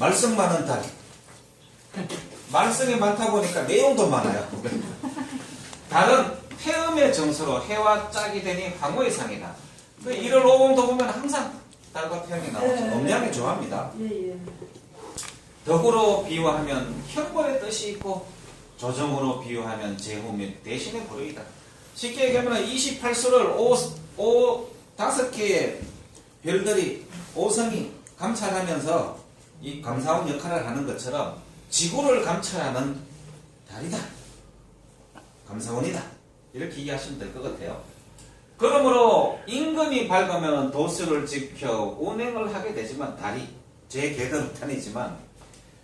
말썽 많은 달이. 말썽이 많다 보니까 내용도 많아요. 달은 해음의 정서로 해와 짝이 되니 황호의 상이다. 그 1월 5공도 보면 항상 달과 태양이 나오죠. 네. 음양이 좋아합니다. 예, 예. 덕으로 비유하면 형벌의 뜻이 있고 조정으로 비유하면 제후 및 대신의 부르이다. 쉽게 얘기하면 28수를 5, 5, 5개의 별들이 오성이 감찰하면서 이 감사원 역할을 하는 것처럼 지구를 감찰하는 달이다. 감사원이다. 이렇게 이해하시면 될 것 같아요. 그러므로 임금이 밝으면 도수를 지켜 운행을 하게 되지만 달이 제 계대로 다니지만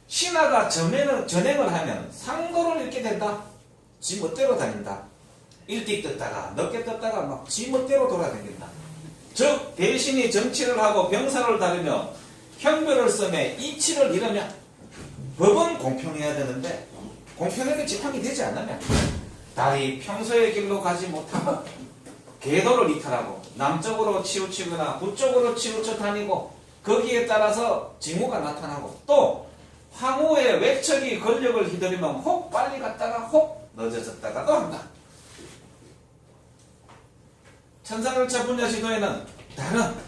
신하가 전행을, 전행을 하면 상도를 잃게 된다. 지 멋대로 다닌다. 일찍 떴다가 늦게 떴다가 막 지 멋대로 돌아다닌다. 즉 대신이 정치를 하고 병사를 다루며 형벌을 쓰며 이치를 잃으면 법은 공평해야 되는데 공평하게 집행이 되지 않으면 달이 평소의 길로 가지 못하고 궤도를 이탈하고 남쪽으로 치우치거나 북쪽으로 치우쳐 다니고 거기에 따라서 징후가 나타나고 또 황후의 외척이 권력을 휘두르면 혹 빨리 갔다가 혹 늦어졌다가도 한다. 천상열차 분야시도에는 다른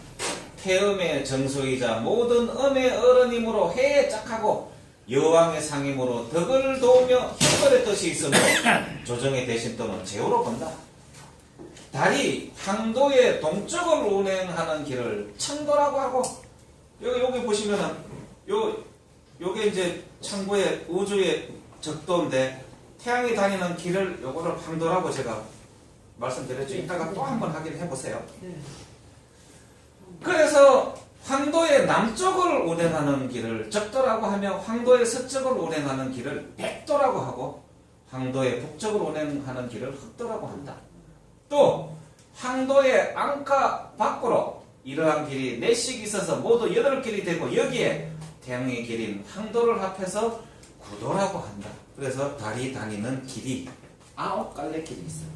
태음의 정수이자 모든 음의 어른이므로 해에 짝하고 여왕의 상임으로 덕을 도우며 형벌의 뜻이 있으므로 조정의 대신 또는 제후로 본다. 달이 황도의 동쪽을 운행하는 길을 청도라고 하고 여기 여기 보시면은 요 요게 이제 창고의 우주의 적도인데 태양이 다니는 길을 요거를 황도라고 제가 말씀드렸죠. 이따가 또 한번 확인해 보세요. 네. 그래서 황도의 남쪽을 운행하는 길을 적도라고 하며 황도의 서쪽을 운행하는 길을 백도라고 하고 황도의 북쪽을 운행하는 길을 흑도라고 한다. 또 황도의 안가 밖으로 이러한 길이 네씩 있어서 모두 여덟 길이 되고 여기에 태양의 길인 황도를 합해서 구도라고 한다. 그래서 달이 다니는 길이 아홉 갈래 길이 있어요.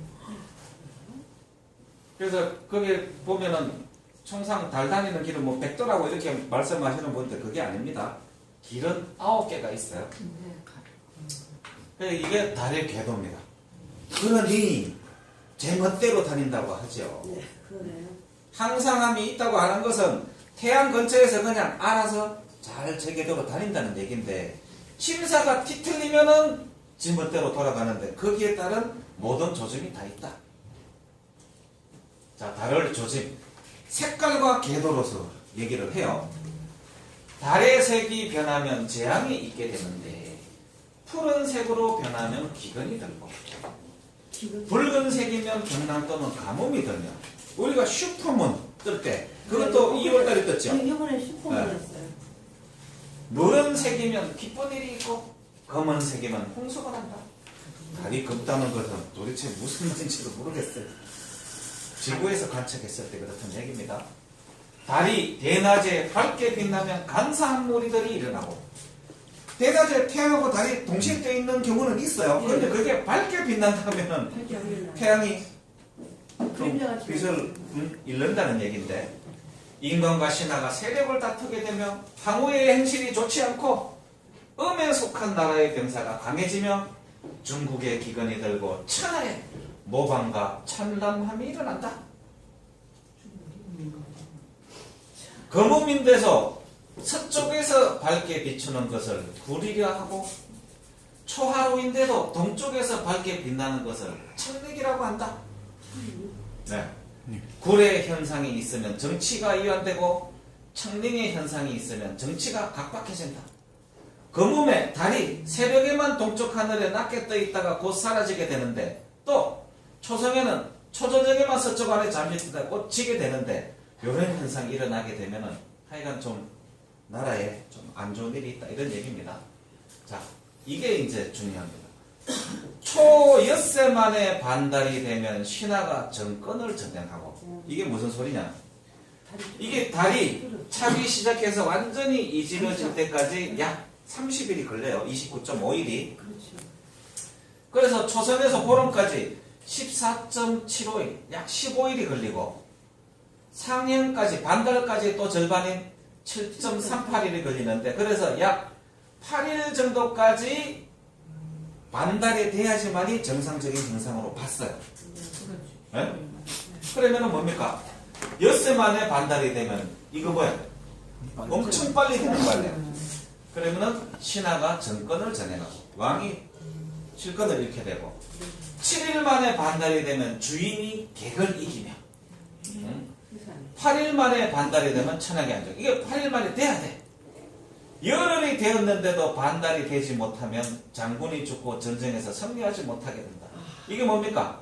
그래서 거기 보면은 총상 달 다니는 길은 뭐 백도라고 이렇게 말씀하시는 분들 그게 아닙니다. 길은 아홉 개가 있어요. 그래서 이게 달의 궤도입니다. 그러니 제 멋대로 다닌다고 하죠. 네. 항상함이 있다고 하는 것은 태양 근처에서 그냥 알아서 잘 제궤도로 다닌다는 얘기인데 심사가 뒤틀리면은 지 멋대로 돌아가는데 거기에 따른 모든 조짐이 다 있다. 자, 달을 조짐. 색깔과 궤도로서 얘기를 해요. 달의 색이 변하면 재앙이 있게 되는데 푸른색으로 변하면 기근이 들고 붉은색이면 경남 또는 가뭄이 들며 우리가 슈퍼문 뜰 때 그것도 2월달에 떴죠. 네, 이번에 슈퍼문 네. 노란색이면 기쁜 일이 있고 검은색이면 홍수가 난다. 달이 검다는 것은 도대체 무슨 말인지도 모르겠어요. 지구에서 관측했을 때 그렇다는 얘기입니다. 달이 대낮에 밝게 빛나면 간사한 무리들이 일어나고 대낮에 태양하고 달이 동시에 떠 있는 경우는 있어요. 그런데 그게 밝게 빛난다면. 태양이 빛을 음, 잃는다는 얘기인데 인간과 신하가 세력을 다투게 되며 황후의 행실이 좋지 않고 음에 속한 나라의 병사가 강해지며 중국의 기근이 들고 천하에 모방과 참담함이 일어난다. 거무민돼서 서쪽에서 밝게 비추는 것을 구리려 하고 초하루인데도 동쪽에서 밝게 빛나는 것을 천맥이라고 한다. 네. 구례 현상이 있으면 정치가 이완되고 청릉의 현상이 있으면 정치가 각박해진다. 거몸에 달이 새벽에만 동쪽 하늘에 낮게 떠 있다가 곧 사라지게 되는데 또 초성에는 초저녁에만 서쪽 아래 곧 지게 되는데 이런 현상이 일어나게 되면은 하여간 좀 나라에 좀 안 좋은 일이 있다 이런 얘기입니다. 자, 이게 이제 중요합니다. 초엿새 만에 반달이 되면 신하가 정권을 전행하고 이게 무슨 소리냐? 이게 달이 차기 시작해서 완전히 이지러질 때까지 약 30일이 걸려요. 29.5일이. 그렇죠. 그래서 초선에서 보름까지 14.75일, 약 15일이 걸리고 상행까지 반달까지 또 절반인 7.38일이 걸리는데 그래서 약 8일 정도까지 반달이 돼야지만이 정상적인 현상으로 봤어요. 예? 그러면은 뭡니까? 엿새 만에 반달이 되면 이거 뭐야? 엄청 빨리 되는 거 아니에요? 그러면은 신하가 정권을 전해가고 왕이 실권을 잃게 되고 7일 만에 반달이 되면 주인이 객을 이기며 응? 세상에. 8일 만에 반달이 되면 천하게 안정. 이게 8일 만에 돼야 돼. 열흘이 되었는데도 반달이 되지 못하면 장군이 죽고 전쟁에서 승리하지 못하게 된다. 이게 뭡니까?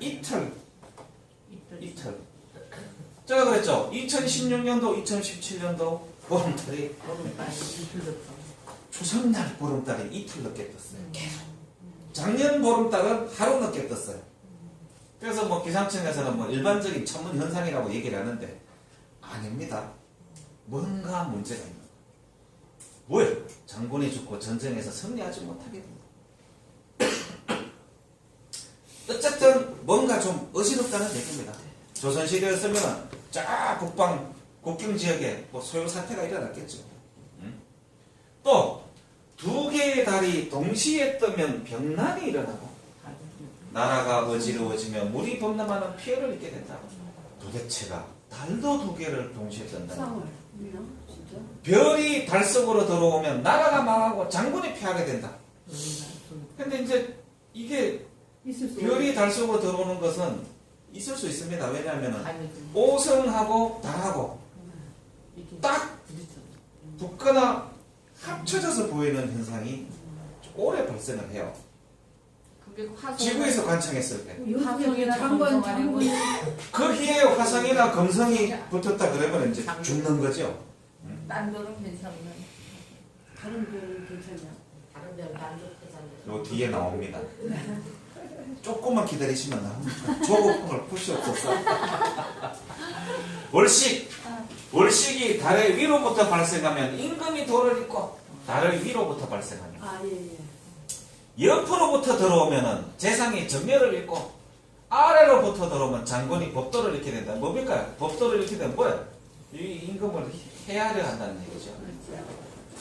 이틀, 이틀. 제가 그랬죠. 2016년도, 2017년도 보름달이 추석날 보름달이 이틀 늦게 떴어요. 계속. 작년 보름달은 하루 늦게 떴어요. 그래서 뭐 기상청에서는 뭐 일반적인 천문 현상이라고 얘기를 하는데 아닙니다. 뭔가 문제가 있는 거예요. 뭐예요? 장군이 죽고 전쟁에서 승리하지 못하게 됩니다. 어쨌든 뭔가 좀 어지럽다는 얘기입니다. 조선시대였으면 쫙 북방 국경 지역에 뭐 소요 사태가 일어났겠죠. 음? 또 두 개의 달이 동시에 뜨면 병난이 일어나고 나라가 어지러워지며 물이 범람하는 피해를 입게 된다. 도대체가 달도 두 개를 동시에 뜬다. 쌍을. 미나? 진짜? 별이 달 속으로 들어오면 나라가 망하고 장군이 피하게 된다. 근데 이제 이게 별이 달 속으로 들어오는 것은 있을 수 있습니다. 왜냐하면 오성하고 달하고 딱 붙거나 합쳐져서 보이는 현상이 오래 발생을 해요. 지구에서 관청했을 때. 장관 장군이 거기에 화성이나 금성이 붙었다 그러면 이제 죽는 거죠. 딴 별은 괜찮네. 다른 별은 괜찮냐? 다른 별은 안 좋대잖아요. 요 뒤에 나옵니다. 조금만 기다리시면 나옵니다. 풀수 없었어. 월식. 월식이 달의 위로부터 발생하면 임금이 돌을 잇고 달의 위로부터 발생하면 아 예 예. 옆으로부터 들어오면은 재상이 전멸을 잇고 아래로부터 들어오면 장군이 법도를 잃게 된다. 뭡니까? 법도를 잃게 되면 뭐야? 이 임금을 해하려 한다는 얘기죠.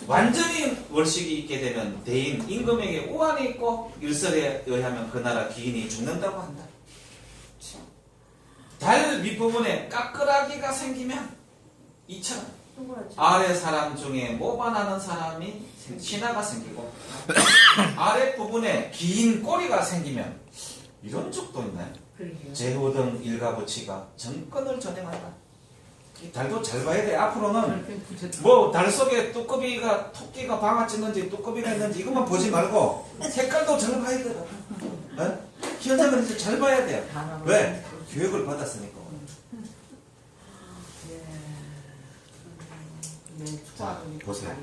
완전히 월식이 있게 되면 대인 임금에게 우환이 있고 일설에 의하면 그 나라 기인이 죽는다고 한다. 달 밑부분에 까끄라기가 생기면 이처럼 동그랗지. 아래 사람 중에 모반하는 사람이 생- 신하가 생기고 아래 부분에 긴 꼬리가 생기면 이런 적도 있나요? 제후 등 일가부치가 정권을 전행한다. 이 달도 잘 봐야 돼. 앞으로는 뭐 달 속에 뚜꺼비가 토끼가 방아찌는지 뚜꺼비가 있는지 이것만 보지 말고 색깔도 잘 봐야 돼. 어? 현상을 이제 잘 봐야 돼요. 왜? 교육을 받았으니까. 자, 보세요.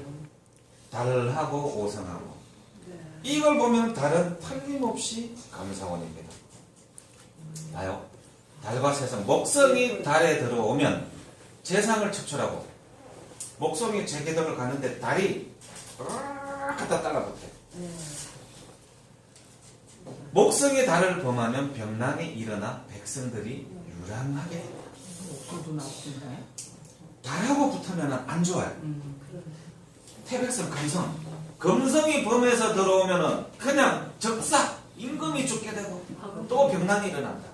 달하고 오성하고 네. 이걸 보면 달은 틀림없이 감사원입니다. 나요? 달과 세상 목성이 달에 들어오면 재상을 추출하고 목성이 제계덕을 가는데 달이 갖다 따라붙어요. 네. 목성이 달을 범하면 병난이 일어나 백성들이 유랑하게 됩니다. 달하고 붙으면 안 좋아요. 음. 그럼. 태백성 감성 금성이 범해서 들어오면은 그냥 적사 임금이 죽게 되고 또 병난이 일어난다.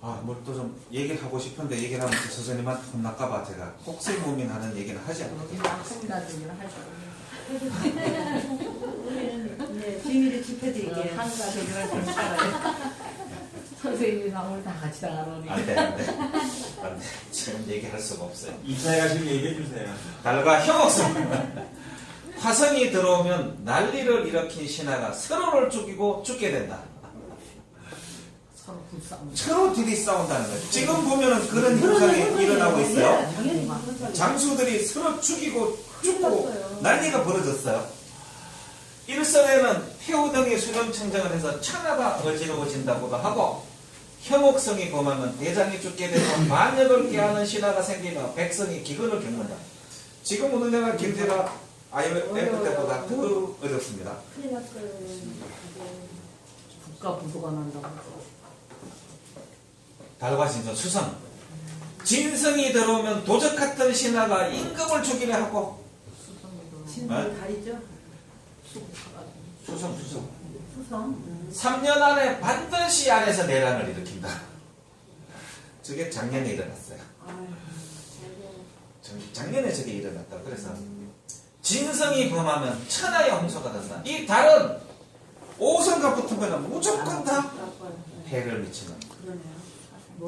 아, 뭘 또 좀 얘기를 하고 싶은데 얘기를 하면 또 선생님한테 혼날까봐 제가 혹세무민 하는 얘기는 하지 않거든요. 막습니다들이라 하죠. 우리는 네 비밀을 짚어드릴게요. 한가 되기가 괜찮아요. 선생님이 나오늘 다 같이 나가노니. 안 돼, 안 돼. 안 돼. 지금 얘기할 수가 없어요. 이차에 가시면 얘기해 주세요. 달과 형옥성. 화성이 들어오면 난리를 일으킨 신하가 서로를 죽이고 죽게 된다. 서로 불싸움. 서로 둘이 싸운다는 거예요. 지금 보면은 그런 현상이 일어나고 있어요. 장수들이 서로 죽이고 죽고. 난리가 벌어졌어요. 일설에는 폐우 등이 수령청정을 해서 천하가 어지러워진다고도 하고 혐옥성이 범하면 대장이 죽게 되고 만역을 깨하는 신하가 생기며 백성이 기근을 겪는다. 지금 우리나라 경제가 IMF 때보다 더 어렵습니다. 큰일 났어요. 국가 부도가 난다고. 달과 진전 수성 진성이 들어오면 도적 같은 신하가 임금을 주기를 하고 수성도 진도 다리죠? 수성 수성. 3년 안에 반드시 안에서 내란을 일으킨다. 저게 작년에 일어났어요. 작년에 저게 일어났다. 그래서 진성이 범하면 천하의 홍수가 된다. 이 달은 오성과 붙으면 무조건 다 해를 미치는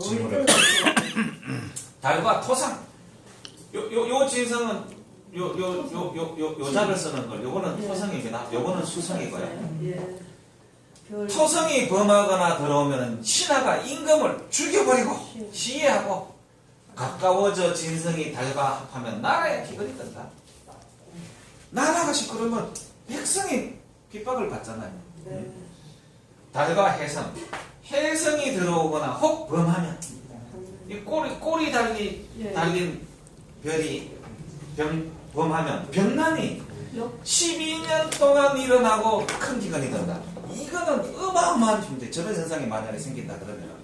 징후를. 달과 토상. 요 요 요 진성은 요 요 요 요 요 요자를 쓰는 걸 요거는 네. 토성입니다. 요거는 수성이고요. 토성이 범하거나 들어오면 신하가 임금을 죽여버리고 시해하고 가까워져 진성이 달과 합하면 나라의 기근이 뜬다. 나라가 시끄러면 백성이 핍박을 받잖아요. 네. 달과 해성. 해성이 들어오거나 혹 범하면 이 꼬리 꼬리 달리 예. 달린 별이 병 범하면 병난이 역 12년 동안 일어나고 큰 기근이 든다. 이거는 어마어마한 문제. 저런 현상이 만약에 생긴다 그러면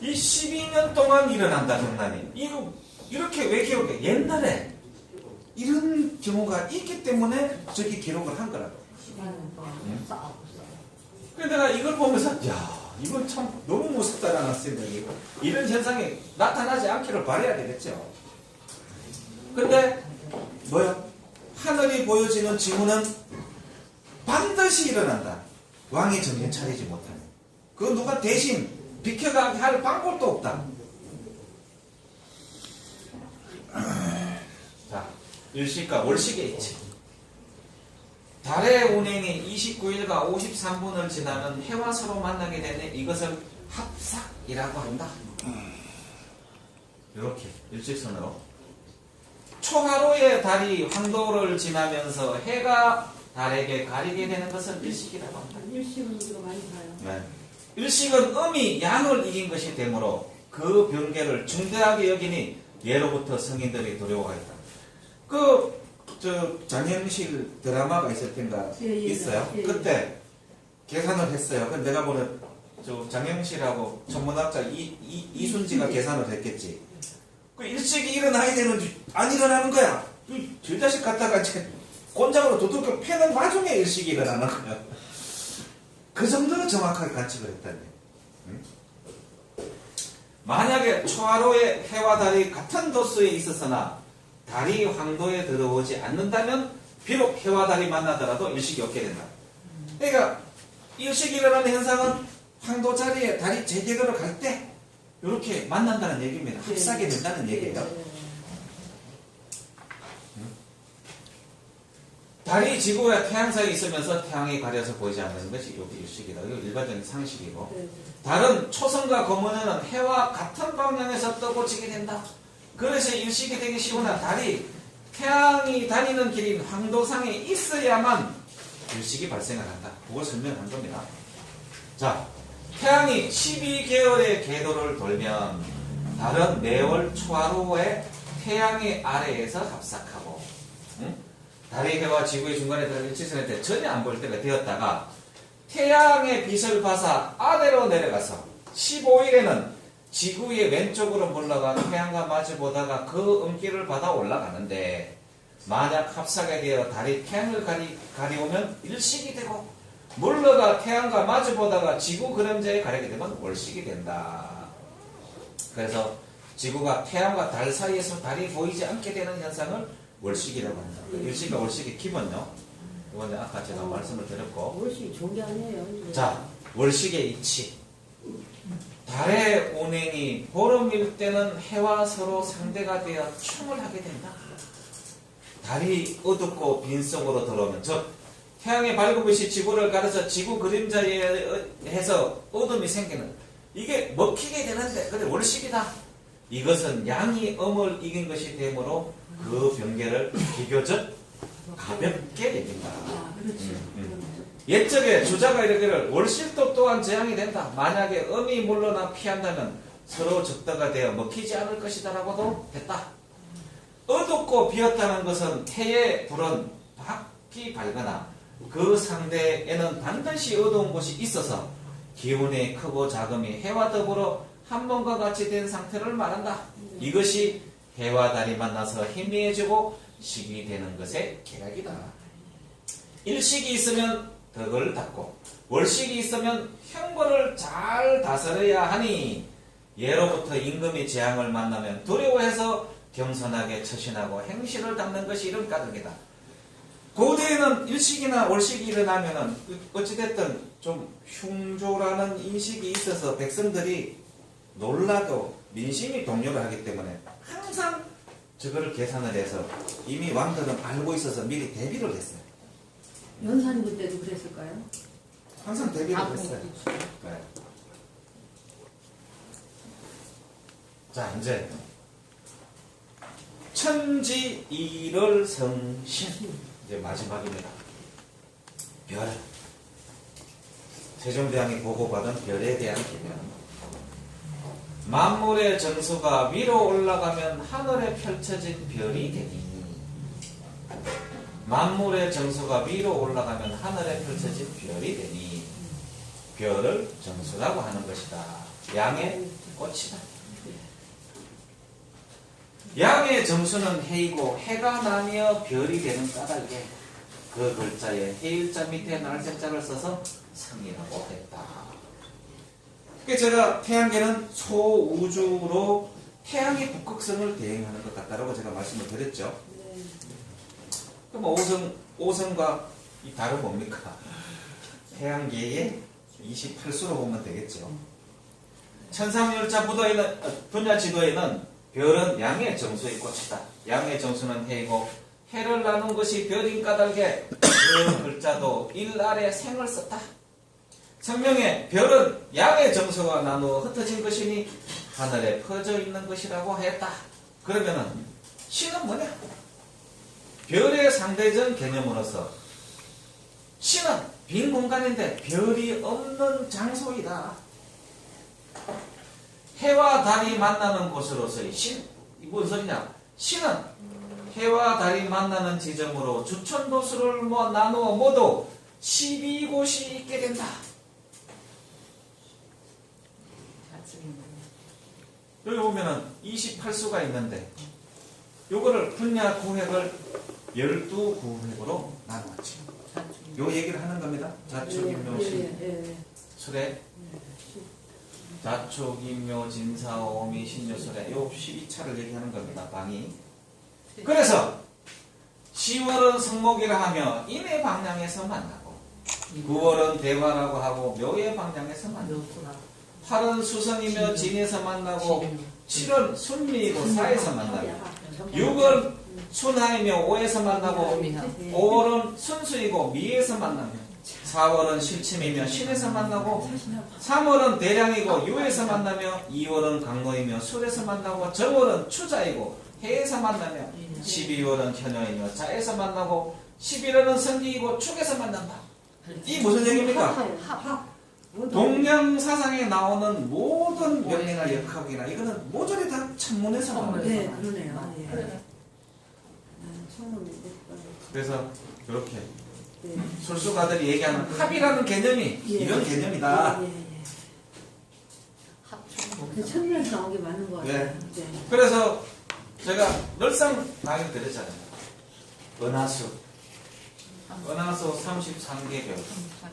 이 12년 동안 일어난다 병난이. 이거 이렇게 왜 기록해? 옛날에 이런 경우가 있기 때문에 저기 기록을 한 거라고. 12년 동안 응? 그래서 내가 이걸 보면서 야 이건 참 너무 무섭다라는 생각이 이런 현상이 나타나지 않기를 바라야 되겠죠. 근데 뭐야? 하늘이 보여지는 징후는 반드시 일어난다. 왕이 정신 차리지 못하면. 그 누가 대신 비켜가게 할 방법도 없다. 자, 일시가 월식에 있지. 달의 운행이 29일과 53분을 지나면 해와 서로 만나게 되네 이것을 합삭이라고 한다. 이렇게 일직선으로 초하루에 달이 황도를 지나면서 해가 달에게 가리게 되는 것을 일식이라고 한다. 일식은 우리가 많이 봐요. 네. 일식은 음이 양을 이긴 것이 되므로 그 병계를 중대하게 여기니 예로부터 성인들이 두려워했다. 그, 저, 장현실 드라마가 있을 텐가 예, 예, 있어요. 예, 예. 그때 계산을 했어요. 근데 내가 보는 저 장현실하고 전문학자 이, 이, 이순지가 예. 계산을 했겠지. 그 일찍이 일어나야 되는지 안 일어나는 거야. 이 질자식 갖다가 이제 곤장으로 두들겨 패는 와중에 일식이 일어나는 거야. 그 정도로 정확하게 관측을 했다니. 응? 만약에 초하루에 해와 달이 같은 도수에 있었으나 달이 황도에 들어오지 않는다면 비록 해와 달이 만나더라도 일식이 없게 된다. 그러니까 일식이 일어나는 현상은 황도 자리에 달이 제대로 갈 때 이렇게 만난다는 얘기입니다. 합사게 된다는 얘기예요. 달이 지구와 태양 사이에 있으면서 태양이 가려서 보이지 않는 것이 여기 일식이다. 이거 일반적인 상식이고. 네. 달은 초성과 거문에는 해와 같은 방향에서 뜨고 지게 된다. 그래서 일식이 되기 쉬우나 달이 태양이 다니는 길인 황도상에 있어야만 일식이 발생을 한다. 그걸 설명한 겁니다. 자, 태양이 12개월의 궤도를 돌면 달은 매월 초하루에 태양의 아래에서 합삭하고 응? 달의 해와 지구의 중간에 들어 일치선일 때 전혀 안 보일 때가 되었다가 태양의 빛을 받아 아래로 내려가서 15일에는 지구의 왼쪽으로 물러가 태양과 마주 보다가 그 음기를 받아 올라가는데 만약 합사가 되어 달이 태양을 가리, 가리우면 일식이 되고 물러가 태양과 마주 보다가 지구 그림자에 가리게 되면 월식이 된다. 그래서 지구가 태양과 달 사이에서 달이 보이지 않게 되는 현상을 월식이라고 한다. 그 일식과 월식의 기본요. 이번에 아까 제가 말씀을 드렸고 월식 좋은 게 아니에요. 이제. 자, 월식의 이치. 달의 운행이 보름일 때는 해와 서로 상대가 되어 춤을 하게 된다. 달이 어둡고 빈속으로 들어오면, 즉, 태양의 밝은 빛이 지구를 가려서 지구 그림자에 해서 어둠이 생기는, 이게 먹히게 되는데, 근데 월식이다. 이것은 양이 음을 이긴 것이 되므로 그 병계를 비교적 가볍게 여긴다. 아, 그렇죠. 음, 음. 옛적에 주자가 이르기를 월실도 또한 재앙이 된다. 만약에 음이 물러나 피한다면 서로 적다가 되어 먹히지 않을 것이다라고도 했다. 어둡고 비었다는 것은 해의 불은 밝기 밝거나 그 상대에는 반드시 어두운 곳이 있어서 기운의 크고 작음이 해와 더불어 한 번과 같이 된 상태를 말한다. 이것이 해와 달이 만나서 희미해지고 식이 되는 것의 계략이다. 일식이 있으면 덕을 닦고 월식이 있으면 형벌을 잘 다스려야 하니 예로부터 임금이 재앙을 만나면 두려워해서 겸손하게 처신하고 행실을 닦는 것이 이런 까닭이다. 고대에는 일식이나 월식이 일어나면은 어찌됐든 좀 흉조라는 인식이 있어서 백성들이 놀라도 민심이 동요를 하기 때문에 항상 저거를 계산을 해서 이미 왕들은 알고 있어서 미리 대비를 했어요. 연산군 때도 그랬을까요? 항상 대비를 아, 했어요. 네. 자 이제 천지 일월 성신 이제 마지막입니다. 별 세종대왕이 보고받은 별에 대한 개념. 만물의 정수가 위로 올라가면 하늘에 펼쳐진 별이 되니 만물의 정수가 위로 올라가면 하늘에 펼쳐진 별이 되니 별을 정수라고 하는 것이다. 양의 꽃이다. 양의 정수는 해이고 해가 나며 별이 되는 까닭에 그 글자에 해일자 밑에 날색자를 써서 성이라고 했다. 그 제가 태양계는 소우주로 태양의 북극성을 대행하는 것 같다라고 제가 말씀을 드렸죠. 네. 그럼 오성, 오성과 이 달은 뭡니까? 태양계의 28수로 보면 되겠죠. 천상열자 부도에는, 어, 분야 지도에는 별은 양의 정수의 꽃이다. 양의 정수는 해이고 해를 나눈 것이 별인 까닭에 그 글자도 일 아래 생을 썼다. 성명에 별은 양의 정수가 나누어 흩어진 것이니 하늘에 퍼져 있는 것이라고 했다. 그러면은 신은 뭐냐? 별의 상대적 개념으로서 신은 빈 공간인데 별이 없는 장소이다. 해와 달이 만나는 곳으로서의 신, 이 무슨 소리냐? 신은 해와 달이 만나는 지점으로 주천 도수를 뭐 나누어 모두 12곳이 있게 된다. 여기 보면은 28수가 있는데 요거를 분야 구획을 12구획으로 나누었지. 요 얘기를 하는 겁니다. 자축인묘시 예, 예, 예. 수레 자축인묘 진사오미 신묘 수레 요 12차를 얘기하는 겁니다. 방이. 그래서 10월은 성목이라 하며 인의 방향에서 만나고 9월은 대화라고 하고 묘의 방향에서 만나고 8은 수성이며 진에서 만나고 7은 순미이고 사에서 만나고 6은 순하이며 오에서 만나고 5월은 순수이고 미에서 만나며 4월은 실침이며 신에서 만나고 3월은 대량이고 유에서 만나며 2월은 강로이며 술에서 만나고 정월은 추자이고 해에서 만나며 12월은 현여이며 자에서 만나고 11월은 성기이고 축에서 만난다. 이 무슨 얘기입니까? 합. 동양 사상에 나오는 모든 명리나 역학이나 이거는 모조리 다 천문에서 나옵니다. 네, 그러네요. 예. 그래. 아, 처음 그래서 이렇게 네. 술수가들이 얘기하는 합이라는 개념이 예. 이런 개념이다. 예, 예, 예. 천문에서 나온 게 맞는 것 같아요. 네. 그래서 제가 늘상 강의 드렸잖아요. 은하수, 은하수 33개 별.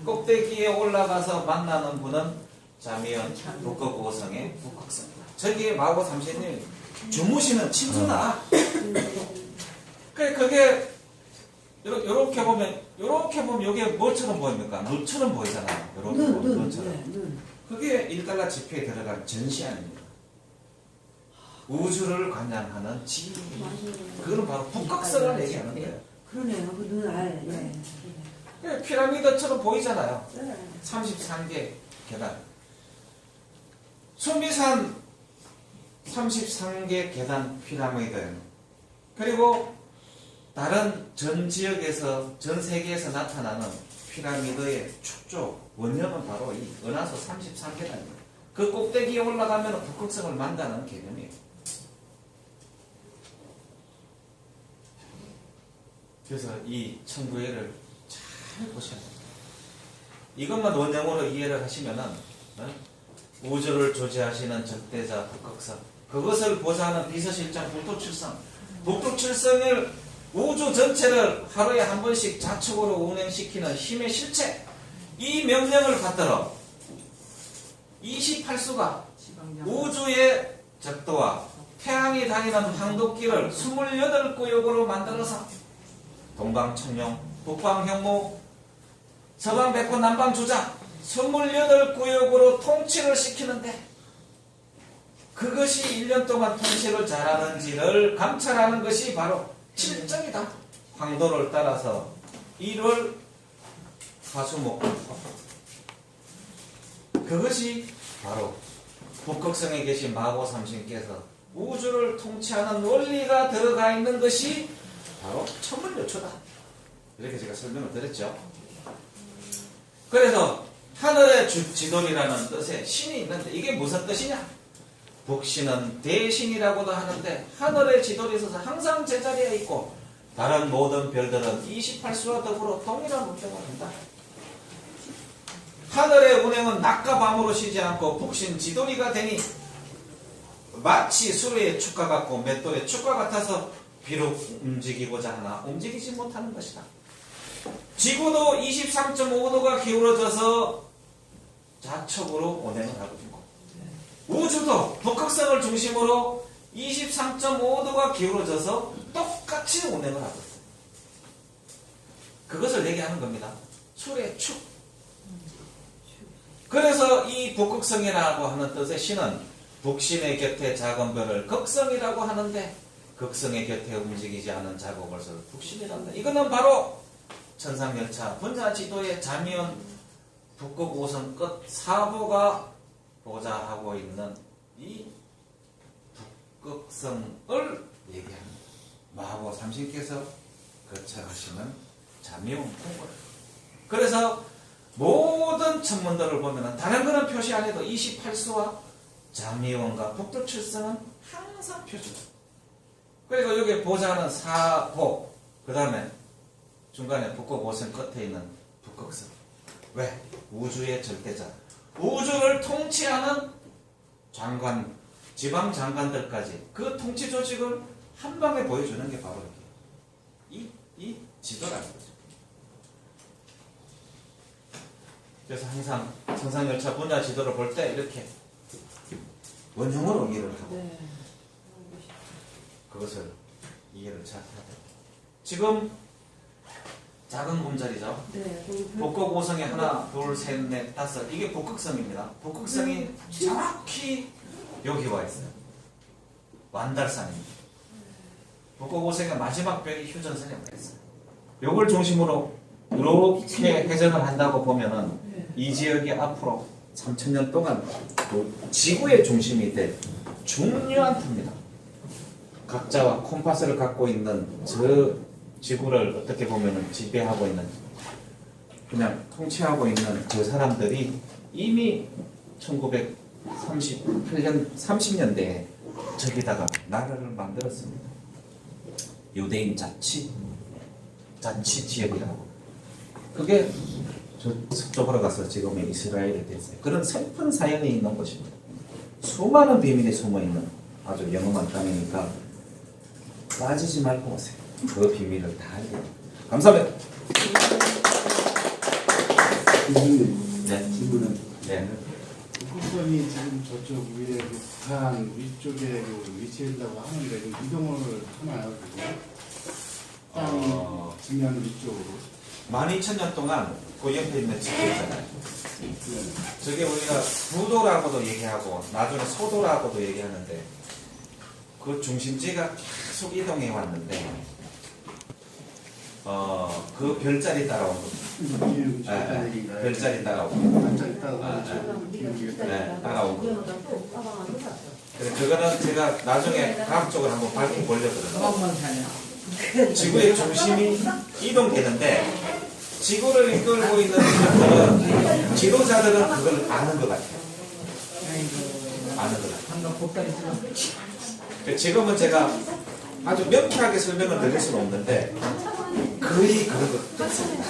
꼭대기에 올라가서 만나는 분은 자미연 북극오성의 북극성이다. 저기에 마고 삼신님 주무시는 친수다. 그 그게 요렇- 요렇게 보면 요렇게 보면 이게 뭐처럼 보입니까? 눈처럼 보이잖아요. 요렇게 눈, 보면 눈, 눈처럼. 네, 눈. 그게 1달러 지표에 들어간 전시안입니다. 우주를 관장하는 지. 그거는 바로 북극성을 얘기하는 거예요. 그러네요. 그 눈 알. 예. 그 피라미드처럼 보이잖아요. 네. 33개 계단. 수미산 33개 계단 피라미드. 그리고 다른 전 지역에서, 전 세계에서 나타나는 피라미드의 축조, 원형은 바로 이 은하수 33계단입니다. 그 꼭대기에 올라가면 북극성을 만다는 개념이에요. 그래서 이 천부회를 잘 보셔야 됩니다. 이것만 원형으로 이해를 하시면은 어? 우주를 조지하시는 적대자 북극성 그것을 보좌하는 비서실장 북두칠성 북두칠성을 우주 전체를 하루에 한 번씩 자축으로 운행시키는 힘의 실체 이 명령을 받들어 28수가 우주의 적도와 태양이 다니는 황도길을 28구역으로 만들어서 동방 천룡, 북방 형무, 서방 백호, 남방주자 28구역으로 통치를 시키는데 그것이 1년 동안 통치를 잘하는지를 감찰하는 것이 바로 실정이다. 황도를 따라서 1월 화수목 그것이 바로 북극성에 계신 마고 삼신께서 우주를 통치하는 원리가 들어가 있는 것이 바로 천문요초다. 이렇게 제가 설명을 드렸죠. 그래서 하늘의 주- 지돌이라는 뜻의 신이 있는데 이게 무슨 뜻이냐? 북신은 대신이라고도 하는데 하늘의 지돌이 있어서 항상 제자리에 있고 다른 모든 별들은 28수와 더불어 동일한 운동을 한다. 하늘의 운행은 낮과 밤으로 쉬지 않고 북신 지돌이가 되니 마치 수레의 축과 같고 맷돌의 축과 같아서 비록 움직이고자 하나 움직이지 못하는 것이다. 지구도 23.5도가 기울어져서 좌측으로 운행을 하고 있고 우주도 북극성을 중심으로 23.5도가 기울어져서 똑같이 운행을 하고 있어요. 그것을 얘기하는 겁니다. 수레의 축. 그래서 이 북극성이라고 하는 뜻의 신은 북신의 곁에 작은 별을 극성이라고 하는데 극성의 곁에 움직이지 않은 작은 것을 북신이란다. 이거는 바로 천상열차 분야지도의 자미원 북극 5선 끝 사보가 보좌하고 있는 이 북극성을 얘기합니다. 마하고 삼신께서 거쳐가시는 자미원 풍물. 그래서 모든 천문들을 보면 다른 거는 표시 안 해도 28수와 장미원과 북두칠성은 항상 표시다. 그리고 여기 보자는 사보, 그 다음에 중간에 북극 오선 끝에 있는 북극성. 왜? 우주의 절대자. 우주를 통치하는 장관, 지방 장관들까지 그 통치 조직을 한 방에 보여주는 게 바로 이게. 이, 이 지도라는 거죠. 그래서 항상 천상열차 분야 지도를 볼 때 이렇게 원형으로 이해를 하고 네. 그것을 이해를 잘 해야 돼요. 지금 작은 곰자리죠. 네. 별- 북극 오성에 하나, 둘, 셋, 넷, 다섯. 이게 북극성입니다. 북극성이 정확히 여기 와 있어요. 완달산입니다. 북극 오성의 마지막 벽이 휴전선에 와 있어요. 요걸 중심으로 이렇게 회전을 한다고 보면은 네. 이 지역이 앞으로 3천년 동안 그 지구의 중심이 될 중요한 터입니다. 각자와 콤파스를 갖고 있는 저 지구를 어떻게 보면 지배하고 있는 그냥 통치하고 있는 그 사람들이 이미 1938년 30년대에 저기다가 나라를 만들었습니다. 유대인 자치 자치 지역이라고. 그게 저 서쪽으로 가서 지금의 이스라엘이 됐어요. 그런 슬픈 사연이 있는 곳입니다. 수많은 비밀이 숨어 있는 아주 영험한 땅이니까 빠지지 말고 오세요. 그 비밀을 다 알게. 감사합니다. 교수님, 네. 질문은 네. 북극성이 지금 저쪽 위에 그 북한 위쪽에 그 위치한다고 하는데 그 이동을 하나요? 그거? 땅 어, 측면 위쪽으로. 12,000년 동안 그 옆에 있는 지도잖아요. 네. 저게 우리가 부도라고도 얘기하고 나중에 소도라고도 얘기하는데 그 중심지가 계속 이동해 왔는데 어, 그 별자리 따라온 겁니다. 기울기 네, 좋다는 네. 얘기인가요? 별자리 따라오고 반짝 있다가 아, 그렇죠. 네, 따라오고 위험하다고 가방 안 들었어. 그래서 그거는 제가 나중에 과학 쪽으로 한번 밝혀보려거든요. 가방만 사냐? 지구의 중심이 이동되는데 지구를 이끌고 있는 사람들은 지도자들은 그걸 아는 것 같아요. 아는 것 같아요. 방금 복다리 들어. 그 지금은 제가 아주 명쾌하게 설명을 드릴 수는 없는데 거의 그런 것 같습니다.